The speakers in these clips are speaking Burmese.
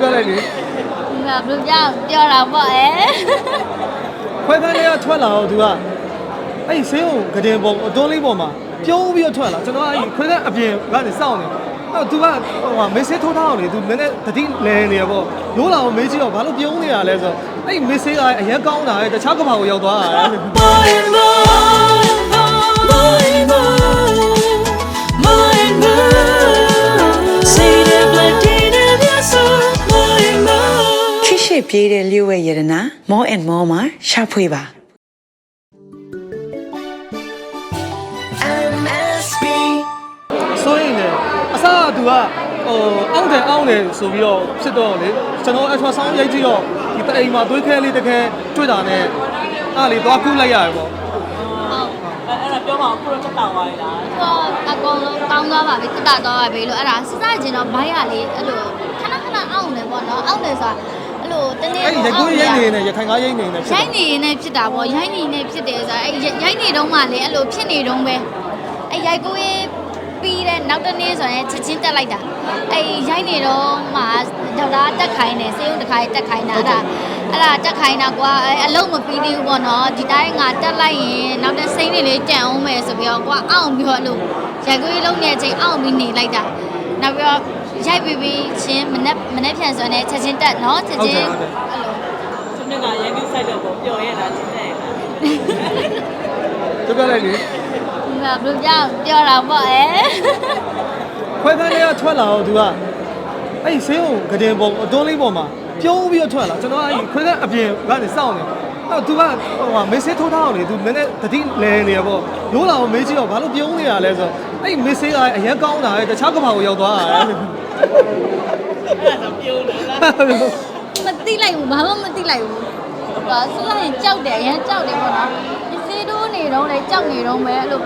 ပြောလိုက်လေငါဘယ်လိုပြောပြောတာပေါ့အဲခွဲခန်းလေးကထွက်လာတော့သူကအဲ့ဒီဆေးုံကတင်ပုံအတွန်းလေးပေါ်မှာပြုံးပြီးတော့ထွက်လာကျွန်တော်ကအဲ့ဒီခွဲခန်းအပြင်ကနေစောင့်နေအဲ့သူကဟိုဟာမေးဆေးထိုးထားအောင်လေသူနည်းနည်းတတိလဲနေရပေါ့ရိုးလာအောင်မေးကြည့်တော့ဘာလို့ပြုံးနေတာလဲဆိုတော့အဲ့ဒီမေးဆေးကအရင်ကောင်းတာလေတခြားကဘာကိုရောက်သွားတာလေ ပြေးတဲ့လျှို့ဝဲရတနာ more and more မှာရှာဖွေပါ MSB. ဆိုရင်လေအစားကသူကဟိုအောင်းတယ်အောင်းတယ်ဆိုပြီးတော့ဖြစ်တော့လေကျွန်တော်အထွာဆောင်းရိုက်ကြည့်တော့ဒီတအိမ်မှာသွေးခဲလေးတခဲတွေ့တာနဲ့အဲ့လေသွားကူးလိုက်ရတယ်ပေါ့ဟုတ်အဲ့ဒါပြောပါဦးကိုရချက်တောင်သွားရလားတော့အကုန်လုံးကောင်းသွားပါပြီတက်တာသွားပါပြီလို့အဲ့ဒါစစချင်းတော့ဘိုင်းရလေအဲ့လိုခဏခဏအောင့်နေပေါ့နော်အောင့်နေဆိုတာ အဲ့လိုတနေ့အဲ့ဒီရကူးရိတ်နေနဲ့ရခိုင်ကားရိတ်နေနဲ့ဖြစ်ရိုက်နေနေဖြစ်တာပေါ့ရိုက်နေနေဖြစ်တယ်ဆိုတာအဲ့ရိုက်နေတော့မှလေအဲ့လိုဖြစ်နေတော့ပဲအဲ့ရိုက်ကိုရေးပြီးတဲ့နောက်တစ်နေ့ဆိုရင်ချက်ချင်းတက်လိုက်တာအဲ့ရိုက်နေတော့မှဒေါက်တာတက်ခိုင်းနေစေုံတစ်ခိုင်းတက်ခိုင်းတာအဲ့ဒါအဲ့ဒါတက်ခိုင်းတာကွာအဲ့အလုံးမပြီးသေးဘူးပေါ့နော်ဒီတိုင်းငါတက်လိုက်ရင်နောက်တဲ့စိမ့်နေလေးတန်အောင်မယ်ဆိုပြီးတော့ကွာအောင့်ပြီးတော့အဲ့လိုရိုက်ကိုရေးလုံးနေတဲ့အချိန်အောင့်ပြီးနေလိုက်တာနောက်ပြီးတော့ ရိုက်ပြီးပြီးချင်းမနေ့မနေ့ပြန်ဆိုရင်ချက်ချင်းတက်နော်ချက်ချင်းအဲ့လိုသူကရန်ကြီးဆိုင်တော့ပျော်ရလားချင်းတဲ့လားပြောပြလိုက်လေငါဘယ်လိုပြောပြောတာပေါ့အဲခွဲခန်းလေးကထွက်လာတော့သူကအဲ့ဒီဆေးုံကတင်ပုံအတွန်းလေးပေါ်မှာပြုံးပြီးတော့ထွက်လာကျွန်တော်ကအဲ့ဒီခွဲခန်းအပြင်ကနေစောင့်နေ အဲ့သူကဟိုဟာမေးဆေးထိုးထားအောင်လေသူနည်းနည်းတတိလဲနေရပေါ့ရိုးလာအောင်မေးကြည့်တော့ဘာလို့ပြုံးနေတာလဲဆိုတော့အဲ့ဒီမေးဆေးကအရင်ကောင်းတာလေတခြားကဘာကိုရောက်သွားတာလေအဲ့ဒါတော့ပြုံးတယ်လားမသိလိုက်ဘူးဘာမှမသိလိုက်ဘူးဟာဆလိုက်ရင်ကြောက်တယ်အရင်ကြောက်တယ်ပေါ့နော်ဒီစေးတိုးနေတော့လေကြောက်နေတော့ပဲအဲ့လို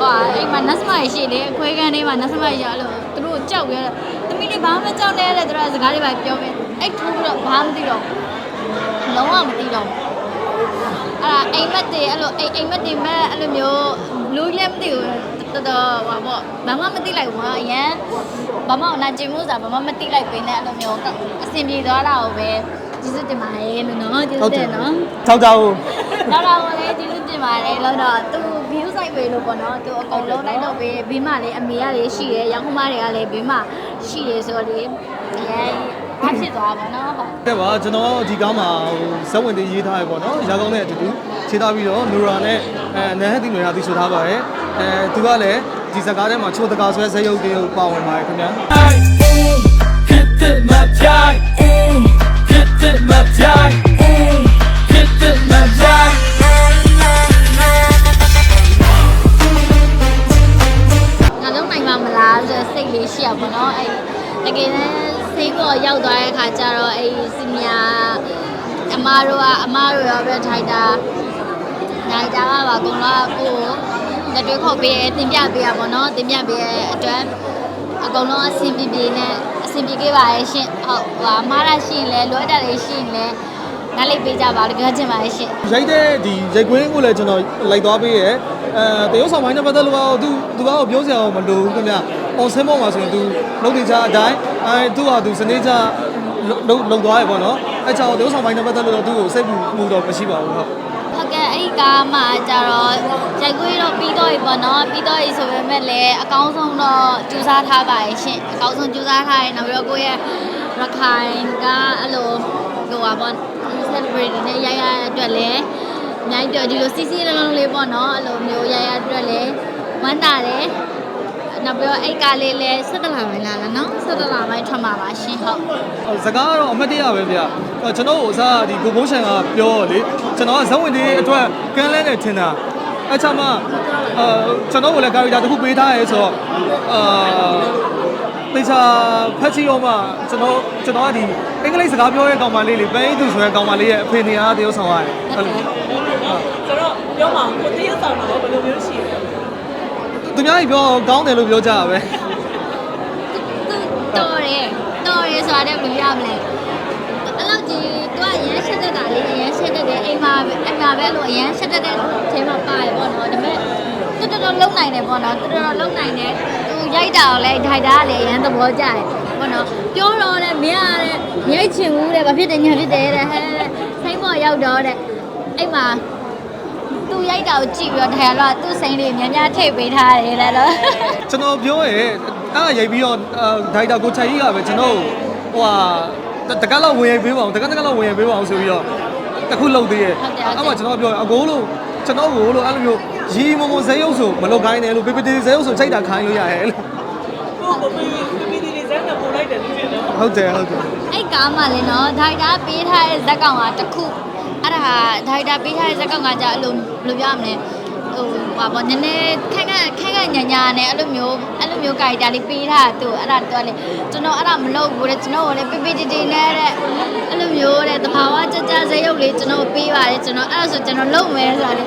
ဟာအိမ်မှာနတ်စမရရှိတယ်အခွဲခန်းလေးမှာနတ်စမရအဲ့လိုသူတို့ကြောက်ရတဲ့သမီးလေးဘာမှမကြောက်နဲ့တဲ့သူတို့စကားလေးပဲပြောပဲအဲ့ထိုးပြီးတော့ဘာမှမသိတော့လုံးဝမသိတော့ အဲ့ဒါအိမ်မက်တွေအဲ့လိုအိမ်အိမ်မက်တွေမဲ့အဲ့လိုမျိုးလူလည်းမသိဘူးတော်တော်ဟာပေါ့ဘာမှမသိလိုက်ဘူးဟာအရင်ဘာမှအနာကျင်မှုဆိုတာဘာမှမသိလိုက်ပင်နဲ့အဲ့လိုမျိုးအဆင်ပြေသွားတာကိုပဲကျေးဇူးတင်ပါတယ်လို့နော်ကျေးဇူးတင်နော်ကြောက်ကြောက်တော့တော့လည်းကျေးဇူးတင်ပါတယ်လို့တော့သူ view site ပဲလို့ပေါ့နော်သူအကုန်လုံးလိုက်တော့ပဲဘေးမှာလည်းအမေကလည်းရှိတယ်ရောင်းခမတွေကလည်းဘေးမှာရှိတယ်ဆိုတော့လေအရင် ဘာဖြစ်သွားပါတော့ဟုတ်တဲ့ပါကျွန်တော်ဒီကားမှာဟိုဇက်ဝင်တွေရေးထားရပေါ့နော်ရာကောင်းတဲ့အတူတူခြေထားပြီးတော့နူရာနဲ့အဲနန်းဟက်တီနွေဟာတီဆိုထားပါတယ်အဲသူကလည်းဒီဇာတ်ကားထဲမှာချိုးတကာဆွဲဇက်ရုပ်တွေကိုပါဝင်ပါတယ်ခင်ဗျာ Hit it, my guy. Hit it, my guy. Hit it, my guy. ငါလုံးနိုင်မှာမလားဆိုစိတ်လေးရှိရပါတော့အဲ့တကယ်လည်း စိတ်ပေါ်ရောက်သွားတဲ့ခါကျတော့အဲ့စီနီယာအမားတို့ကအမားတို့ရောပဲထိုက်တာနိုင်တာကပါအကုန်လုံးကိုလက်တွေ့ခုတ်ပေးတယ်တင်ပြပေးရပါတော့တင်ပြပေးရအတွက်အကုန်လုံးအဆင်ပြေပြေနဲ့အဆင်ပြေခဲ့ပါရဲ့ရှင်ဟုတ်ဟိုအမားရရှိရင်လဲလွှဲတာလေးရှိရင်လဲနားလိုက်ပေးကြပါလို့ပြောချင်ပါတယ်ရှင်ရိုက်တဲ့ဒီရိုက်ကွင်းကိုလည်းကျွန်တော်လိုက်သွားပေးရဲအဲတရုတ်ဆောင်ပိုင်းနဲ့ပတ်သက်လို့ကတော့သူသူကတော့ပြောစရာမလိုဘူးခင်ဗျ။ အောင်ဆင်းပေါ်မှာဆိုရင်သူလုံးနေကြအတိုင်းအဲသူကသူစနေကြလုံးလုံးသွားရပေါ့နော်။အဲကြောင့်တရုတ်ဆောင်ပိုင်းနဲ့ပတ်သက်လို့တော့သူ့ကိုစိတ်ပူမှုတော့မရှိပါဘူးဟုတ်ဟုတ်ကဲ့အဲ့ဒီကားမှာကြတော့ရိုက်ခွေးတော့ပြီးတော့ပြီပေါ့နော်ပြီးတော့ပြီဆိုပေမဲ့လည်းအကောင်းဆုံးတော့ကြိုးစားထားပါရဲ့ရှင်အကောင်းဆုံးကြိုးစားထားရင်နောက်ပြီးတော့ကိုယ့်ရဲ့ရခိုင်ကအဲ့လိုဟိုပါပေါ့ celebrity နဲ့ရိုက်ရတဲ့အတွက်လည်းအများကြီးပြောဒီလိုစီစီလုံးလုံးလေးပေါ့နော်အဲ့လိုမျိုးရိုက်ရတဲ့အတွက်လည်းဝမ်းသာတယ် နောက်ပြီးတော့အဲ့ကားလေးလည်း၁၇လပိုင်းလာလားနော်၁၇လပိုင်းထွက်မှာပါရှင်ဟုတ်စကားကတော့အမတ်တရပဲဗျ။ကျွန်တော်တို့အစားဒီကိုဘုန်းရှန်ကပြောလေကျွန်တော်ကဇဝင်တွေအတွက်ကန်းလဲနေထင်တာ။အဲချာမှအာကျွန်တော်ကလည်းကာရီတာတစ်ခုပေးထားရဲဆိုတော့အာတေချာဖတ်ချီရောမှကျွန်တော်ကျွန်တော်ကဒီအင်္ဂလိပ်စကားပြောတဲ့ကောင်မလေးလေးပန်းသူဆိုတဲ့ကောင်မလေးရဲ့အဖေနေအားတရုပ်ဆောင်ရတယ်။ဟုတ်လို့ဆိုတော့ပြောပါဦးကိုတရုတ်ဆောင်တော့ဘယ်လိုမျိုးရှိလဲ သူများကြီးပြောကောင်းတယ်လို့ပြောကြတာပဲတော်တယ်တော်တယ်ဆိုတာလည်းဘယ်လိုရမလဲအဲ့လောက်ကြီးသူကရမ်းရှက်တတ်တာလေရမ်းရှက်တတ်တယ်အိမ်မှာအိမ်မှာပဲအဲ့လိုရမ်းရှက်တတ်တဲ့ထဲမှာပါတယ်ပေါ့နော်ဒါပေမဲ့သူတော်တော်လုံနိုင်တယ်ပေါ့နော်သူတော်တော်လုံနိုင်တယ်သူရိုက်တာကိုလည်းဒိုက်တာကလည်းရမ်းသဘောကျတယ်ပေါ့နော်ပြောတော့တဲ့မင်းကတဲ့ရိုက်ချင်ဘူးတဲ့ဘာဖြစ်တယ်ညာဖြစ်တယ်တဲ့ဟဲဆိုင်းပေါ်ရောက်တော့တဲ့အဲ့မှာ သူရိုက်တာကိုကြည့်ပြီးတော့ထိုင်တော့သူ့စိန်လေးများများထည့်ပေးထားတယ်လေတော့ကျွန်တော်ပြောရဲအဲ့ဒါရိုက်ပြီးတော့ဒိုက်တာကိုချာကြီးကပဲကျွန်တော်ဟိုဟာတကက်လောက်ဝင်ရိုက်ပေးပါအောင်တကက်တကက်လောက်ဝင်ရိုက်ပေးပါအောင်ဆိုပြီးတော့တခုလုပ်သေးရဲ့အဲ့မှာကျွန်တော်ပြောအကိုလို့ကျွန်တော်ကိုလို့အဲ့လိုမျိုးရီမုံမုံဇဲရုပ်ဆိုမလုပ်ခိုင်းနဲ့လို့ပေပေတေဇဲရုပ်ဆိုချိန်တာခိုင်းလို့ရတယ်လို့ကိုကိုပီပီဒီလေးစမ်းတာပို့လိုက်တယ်သူဖြစ်တယ်ဟုတ်တယ်ဟုတ်တယ်အဲ့ကားမှလည်းနော်ဒိုက်တာပေးထားတဲ့ဇက်ကောင်ကတစ်ခုအဲ့ဒါဒိုက်တာပေးထားတဲ့ဇက်ကောင်ကじゃအဲ့လိုဘ ယ်လိုပြောရမလဲဟိုဟာပေါ့နည်းနည်းခက်ခက်ခက်ခက်ညာညာနဲ့အဲ့လိုမျိုးအဲ့လိုမျိုးကာရီတာလေးပေးထားသူအဲ့ဒါတော့လေကျွန်တော်အဲ့ဒါမလုပ်ဘူးတဲ့ကျွန်တော်ကလည်းပိပိတီတီနဲ့တဲ့အဲ့လိုမျိုးတဲ့တဘာဝကြကြဇရုပ်လေးကျွန်တော်ပေးပါတယ်ကျွန်တော်အဲ့ဒါဆိုကျွန်တော်လုပ်မယ်ဆိုတာလေ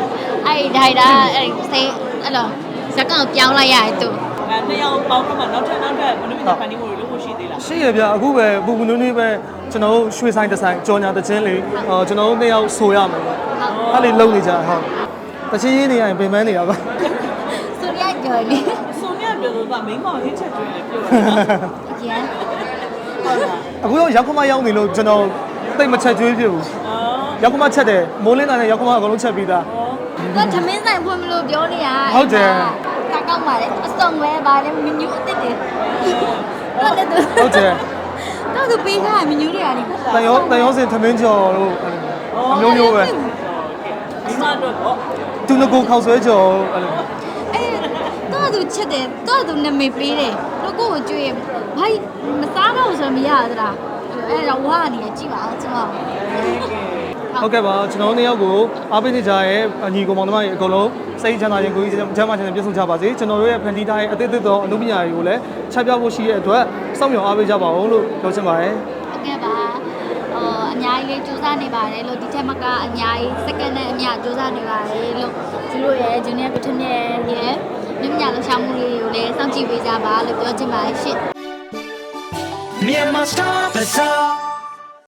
အဲ့ဒိုက်တာအဲ့စိအဲ့လိုဇက်ကောင်ပြောင်းလိုက်ရတယ်သူအဲနှစ်ယောက်ပေါင်းတော့မှနောက်ထပ်နောက်ထပ်ဘယ်လိုမျိုးဖန်တီးမှုတွေလုပ်ဖို့ရှိသေးလားရှိရဗျအခုပဲပူပူနူးနူးပဲကျွန်တော်တို့ရွှေဆိုင်တစ်ဆိုင်ကြော်ညာတစ်ချင်းလေးအော်ကျွန်တော်တို့နှစ်ယောက်ဆိုရမယ်အဲ့လေးလုံနေကြဟုတ် တချင်းရင်းနေရရင်ပင်ပန်းနေရပါဆိုရကြော်လေးဆိုမြပြောလို့ကမိန်းမဟင်းချက်ကျွေးလေပြောတယ်ရန်ဟုတ်လားအခုတော့ရောက်ခမရောက်နေလို့ကျွန်တော်တိတ်မချက်ကျွေးဖြစ်ဘူးအော်ရောက်ခမချက်တယ်မိုးလင်းတာနဲ့ရောက်ခမအကုန်လုံးချက်ပြီးသားတော့သမင်းဆိုင်ဖွင့်မလို့ပြောနေရဟုတ်တယ်တာကောက်ပါလေအစုံပဲပါလေမညူအစ်စ်တွေတော့လည်းသူဟုတ်တယ်တော့သူပေးထားမညူတွေရတယ်တန်ရောတန်ရောစင်သမင်းကျော်တို့အမျိုးမျိုးပဲမိမတို့ပေါ့ သူငကိုခောက်ဆွဲကျော်အဲ့လိုအဲတော့သူချက်တယ်တော့သူနာမည်ပေးတယ်တော့ကိုကိုကြွေးဘာမစားတော့ဆိုမရသလားအဲတော့ဝါနေကြည့်ပါအောင်ကျွန်တော်ဟုတ်ကဲ့ပါကျွန်တော်တို့နှစ်ယောက်ကိုအားပေးနေကြရဲ့ညီကောင်မောင်နှမတွေအကုန်လုံးစိတ်ချမ်းသာခြင်းကိုယ်ကြီးချမ်းသာခြင်းနဲ့ပြည့်စုံကြပါစေကျွန်တော်တို့ရဲ့ဖန်တီးထားတဲ့အသစ်အသစ်သောအမှုပညာတွေကိုလည်းချက်ပြဖို့ရှိတဲ့အတွက်စောင့်မျှော်အားပေးကြပါဦးလို့ပြောချင်ပါတယ်ဟုတ်ကဲ့ပါဟိုအ များကြီးလေးစူးစမ်းနေပါတယ်လို့ဒီထက်မကအများကြီး second နဲ့အများစူးစမ်းနေပါတယ်လို့သူတို့ရဲ့ junior button ရဲ့ရဲ့မြင့်မြတ်လှရှာမှုလေးကိုလည်းစောင့်ကြည့်ပေးကြပါလို့ပြောချင်ပါတယ်ရှင့် Myanmar Star Bazaar